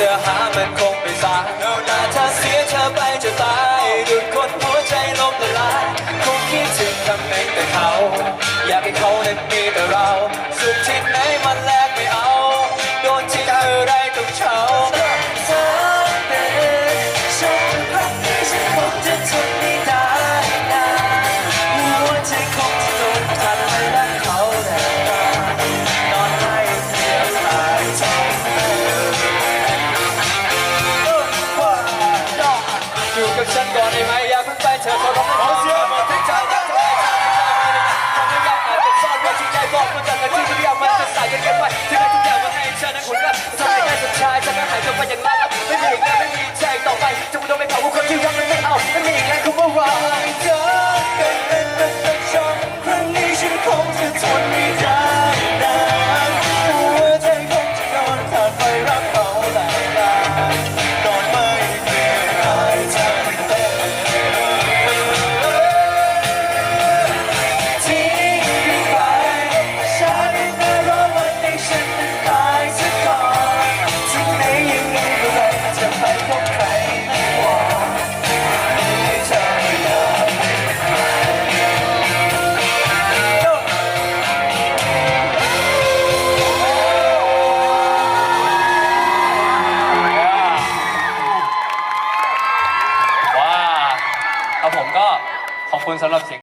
จะหามันคง อย่าเพิ่งไปเธอขอร้องขอเสียหมดทั้งใจรักเธอทำให้ยังอาจจะซ่อนไว้ที่ใจบอกมันจากที่ทุกอย่างมันจะสายกันเกินไปที่ทุกอย่างมันให้ฉันนั้นคนรักทำให้ได้สุดท้ายฉันนั้นหายตัวไปอย่างนั้นไม่มีอีกแล้วไม่มีใจต่อไปจะไม่ต้องไปเผาคนที่รักมันไม่เอาไม่มีอีกแล้วคือว่าเราเจอกัน ผมก็ขอบคุณสำหรับเสียง